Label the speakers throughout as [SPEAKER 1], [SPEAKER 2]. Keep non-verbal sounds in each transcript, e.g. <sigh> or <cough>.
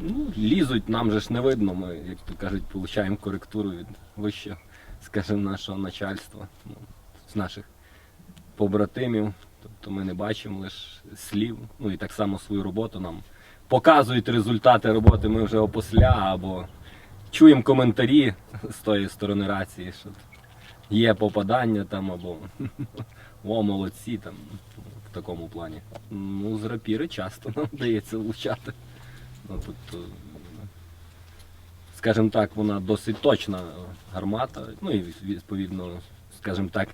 [SPEAKER 1] Ну, лізуть, нам же ж не видно. Ми, як то кажуть, получаємо коректуру від вищого, скажімо, нашого начальства, ну, з наших побратимів. Тобто ми не бачимо лише слів. Ну і так само свою роботу нам показують результати роботи. Ми вже опосля або чуємо коментарі з тої сторони рації, що є попадання там або <laughs> о, молодці там в такому плані. Ну, з рапіри часто нам вдається влучати. Ну, тобто, скажімо так, вона досить точна гармата, ну і відповідно, скажімо так,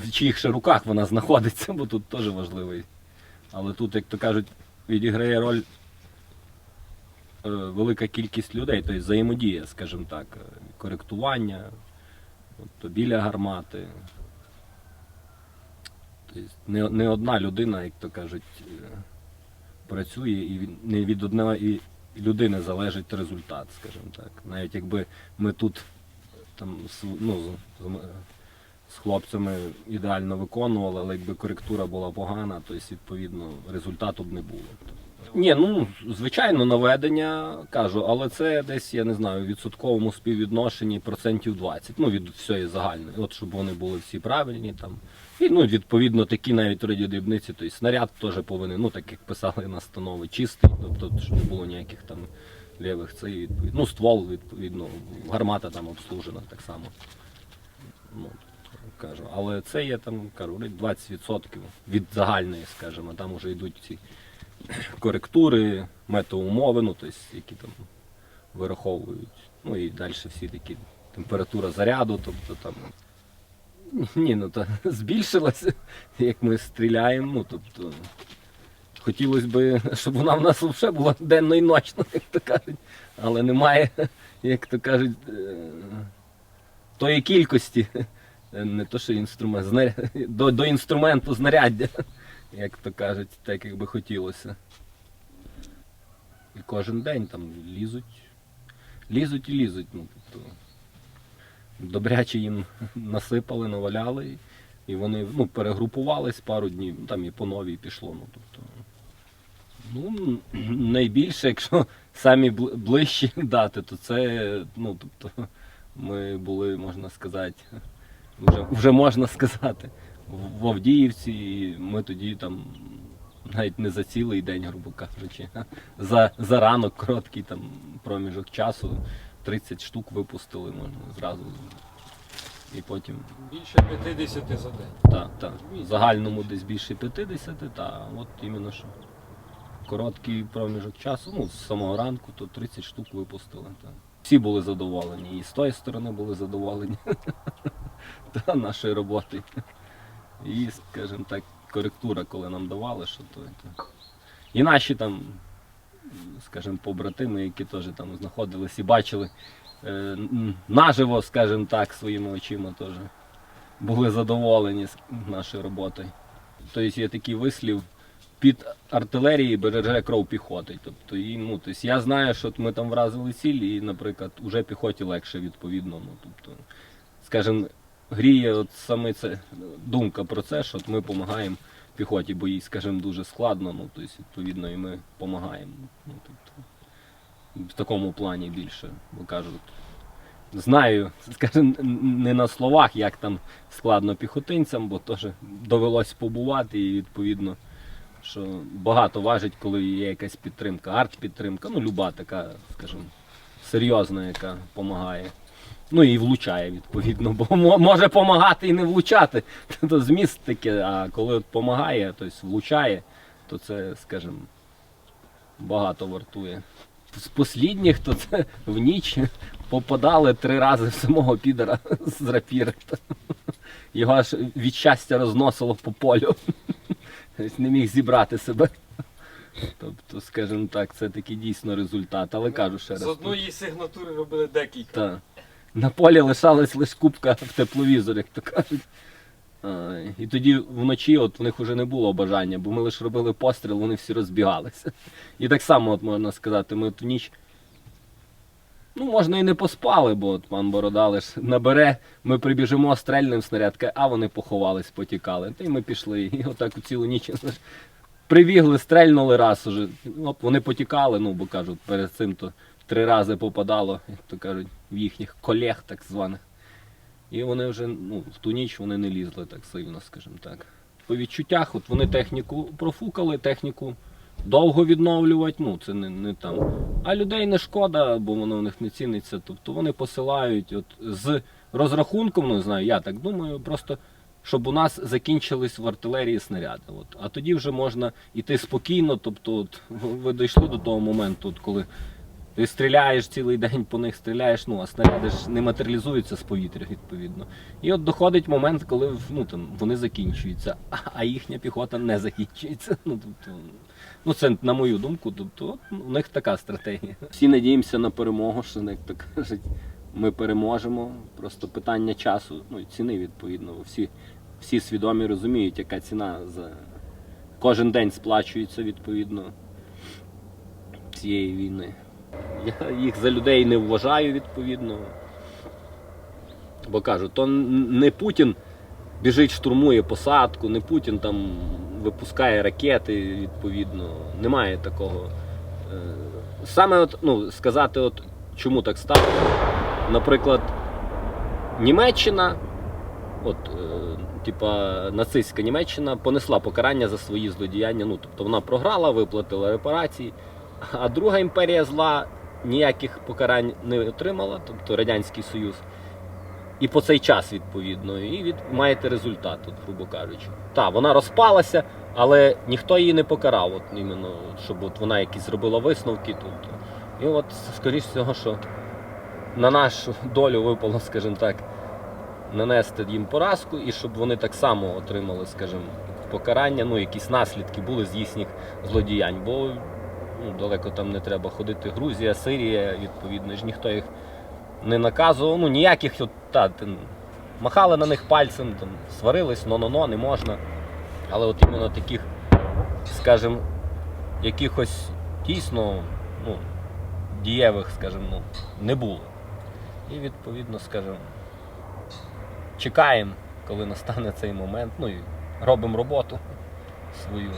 [SPEAKER 1] в чиїх ще руках вона знаходиться, бо тут теж важливий. Але тут, як то кажуть, відіграє роль е, велика кількість людей, тобто взаємодія, скажімо так, коректування, тобто біля гармати. Тобто не, не одна людина, як то кажуть, е, працює і не від одної людини залежить результат, скажімо так. Навіть якби ми тут там ну, з, хлопцями ідеально виконували, але якби коректура була погана, то відповідно результату б не було. Ні, ну звичайно, наведення кажу, але це десь, я не знаю, в відсотковому співвідношенні процентів 20, ну від всієї загальної. От щоб вони були всі правильні там. І ну, відповідно, такі навіть радіодрібниці, тобто снаряд теж повинен, ну так як писали настанови, чистий, тобто, щоб не було ніяких там лівих цей відповідно. Ну, ствол, відповідно, гармата там обслужена так само. Ну, кажу. Але це є там, кажу, 20% від загальної, скажімо, там вже йдуть ці коректури, метеоумови, ну, тобто, які там вираховують. Ну і далі всі такі температура заряду, тобто там. Ні, ну то <laughs> збільшилася, як ми стріляємо. Ну, тобто, хотілося б, щоб вона в нас взагалі була денно і ночно, як то кажуть. Але немає, <laughs> як то кажуть, е, тої кількості. <laughs> Не то, що інструмент, до, до інструменту знаряддя, як то кажуть, так як би хотілося. І кожен день там лізуть, лізуть і лізуть. Ну, тобто, добряче їм <laughs> насипали, наваляли, і вони ну, перегрупувались пару днів, ну, там і по новій пішло. Ну, тобто, ну, <clears throat> найбільше, якщо <laughs> самі ближчі <laughs> дати, то це, ну, тобто, ми були, можна сказати, вже, вже можна сказати, в- Авдіївці, і ми тоді там навіть не за цілий день, грубо кажучи, а <laughs> за, за ранок короткий там проміжок часу 30 штук випустили можна зразу. І потім,
[SPEAKER 2] Більше 50 за день.
[SPEAKER 1] так, так, в загальному десь більше 50, та от іменно що. Короткий проміжок часу, ну, з самого ранку, то 30 штук випустили. Та. Всі були задоволені, і з тої сторони були задоволені <laughs> та, нашої роботи. І, скажімо так, коректура, коли нам давали, що то, то. І наші там, скажімо, побратими, які теж там знаходились і бачили е, наживо, скажімо так, своїми очима теж були задоволені нашою роботою. Тобто є такий вислів, під артилерії береже кров піхоти. Тобто, і, ну, тобто я знаю, що ми там вразили ціль, і, наприклад, уже піхоті легше відповідно. Ну, тобто, скажімо, гріє от саме це думка про це, що от ми допомагаємо піхоті, бо їй, скажімо, дуже складно, ну, тобто, відповідно, і ми допомагаємо. Ну, тобто, в такому плані більше, бо кажуть. Знаю, <laughs> скажімо, не на словах, як там складно піхотинцям, бо теж довелось побувати і відповідно, що багато важить, коли є якась підтримка, арт-підтримка, ну люба така, скажімо, серйозна, яка допомагає. Ну і влучає, відповідно, бо може допомагати і не влучати. <laughs> То зміст таке, а коли от допомагає, тобто влучає, то це, скажімо, багато вартує. З послідніх, то це в ніч попадали три рази в самого підера з рапіри. <laughs> Його аж від щастя розносило по полю. <laughs> Тобто Не міг зібрати себе. Тобто, скажімо так, це такий дійсно результат. Але кажу ще раз.
[SPEAKER 2] З одної сигнатури робили декілька.
[SPEAKER 1] Та. На полі лишалась лише кубка в тепловізор, як то кажуть. І тоді вночі от в них вже не було бажання, бо ми лише робили постріл, вони всі розбігалися. І так само, от можна сказати, ми в ніч. Ну, можна і не поспали, бо от пан Борода лиш набере, ми прибіжимо, стрельнем снаряд, каже, а вони поховались, потікали. Та й ми пішли. І отак у цілу ніч прибігли, стрельнули раз уже. От вони потікали, ну бо кажуть, перед цим то три рази попадало, як то кажуть, в їхніх колег так званих. І вони вже ну, в ту ніч вони не лізли так сильно, скажімо так. По відчуттях, от вони техніку профукали, техніку довго відновлювати, ну це не, не там. А людей не шкода, бо воно в них не ціниться. Тобто вони посилають от, з розрахунком, ну не знаю, я так думаю, просто щоб у нас закінчились в артилерії снаряди. От. А тоді вже можна йти спокійно. Тобто, от, ви дійшли до того моменту, от, коли ти стріляєш цілий день по них стріляєш, ну а снаряди ж не матеріалізуються з повітря, відповідно. І от доходить момент, коли ну, там, вони закінчуються, а- їхня піхота не закінчується. Ну, тобто, ну це на мою думку, тобто ну, у них така стратегія. Всі надіємося на перемогу, що як то кажуть, ми переможемо. Просто питання часу, ну і ціни відповідно. Всі, всі свідомі розуміють, яка ціна за кожен день сплачується відповідно цієї війни. Я їх за людей не вважаю відповідно. Бо кажу, то не Путін біжить, штурмує посадку, не Путін там випускає ракети, відповідно. Немає такого. Е, Саме от, ну, сказати, от, чому так стало. Наприклад, Німеччина, от, е, типа нацистська Німеччина понесла покарання за свої злодіяння. Ну, тобто вона програла, виплатила репарації, а друга імперія зла ніяких покарань не отримала, тобто Радянський Союз. І по цей час, відповідно, і від, маєте результат, от, грубо кажучи. Так, вона розпалася, але ніхто її не покарав, от, іменно, щоб от вона якісь зробила висновки. Тобто. І от, скоріш всього, що на нашу долю випало, скажімо так, нанести їм поразку, і щоб вони так само отримали, скажімо, покарання, ну, якісь наслідки були з їхніх злодіянь. Бо ну, далеко там не треба ходити. Грузія, Сирія, відповідно, ж ніхто їх не наказував. Ну, ніяких от, та, махали на них пальцем, там, сварились, но-но-но, не можна. Але от іменно таких, скажімо, якихось дійсно ну, дієвих, скажімо, ну, не було. І відповідно, скажімо, чекаємо, коли настане цей момент, ну і робимо роботу свою.